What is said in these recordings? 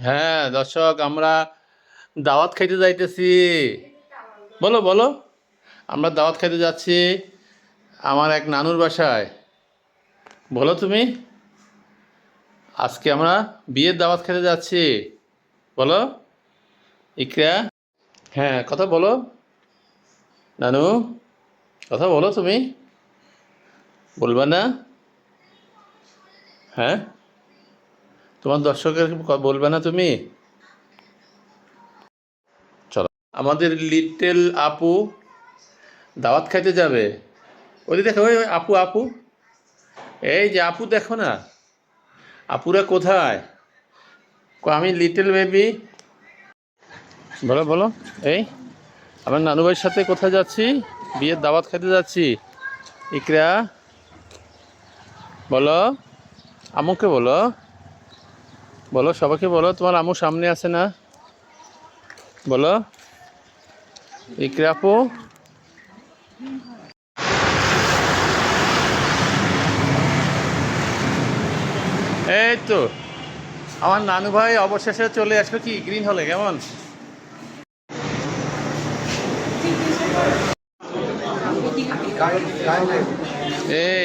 হ্যাঁ দর্শক, আমরা দাওয়াত খাইতে যাইতেছি। বলো বলো। আমরা দাওয়াত খাইতে যাচ্ছি আমার এক নানুর বাসায়। বলো তুমি। আজকে আমরা বিয়ের দাওয়াত খেতে যাচ্ছি। বলো। ইকরা। হ্যাঁ কথা বলো। নানু, কথা বলো তুমি। বলবা না। হ্যাঁ? তোমার দর্শকের বলবে না তুমি? চলো। আমাদের লিটেল আপু দাওয়াত খাইতে যাবে। ওই দেখো, ওই আপু আপু। এই যে আপু দেখো না, আপুরা কোথায়? আমি লিটল বেবি বলো বলো। এই, আমার নানু ভাইয়ের সাথে কোথায় যাচ্ছি? বিয়ের দাওয়াত খাইতে যাচ্ছি। ইকরা, বলো। আমুকে বলো। বলো, সবাইকে বলো, তোমার আমু সামনে আছে না? বলো। ইকরা আপু এই তো, আমার নানু ভাই অবশেষে চলে আসলো কি গ্রিন হলে কেমন? এই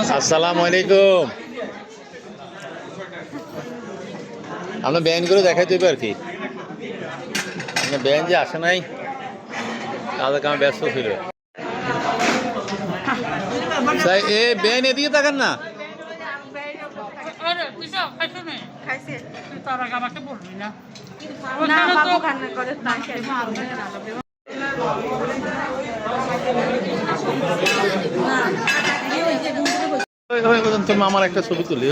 আসসালামু আলাইকুম। আমরা ব্যান করে দেখাই দেবে আর কি। আপনার ব্যান যে আসে নাই তাদের কামে ব্যস্ত ছিল। তাই এ ব্যান এদিকে তাকান না। তার আগে আমাকে বলবি না। না ওখানে বাবু তো কান্না করে তাই খাইছে ওই, ওই, ওই, তোর মামার একটা ছবি তুলি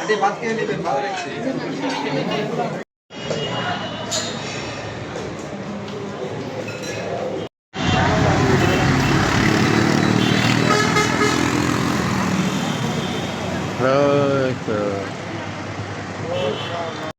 আরে ভাত খেয়ে নেবেন ভালো লাগছে। ওই তো।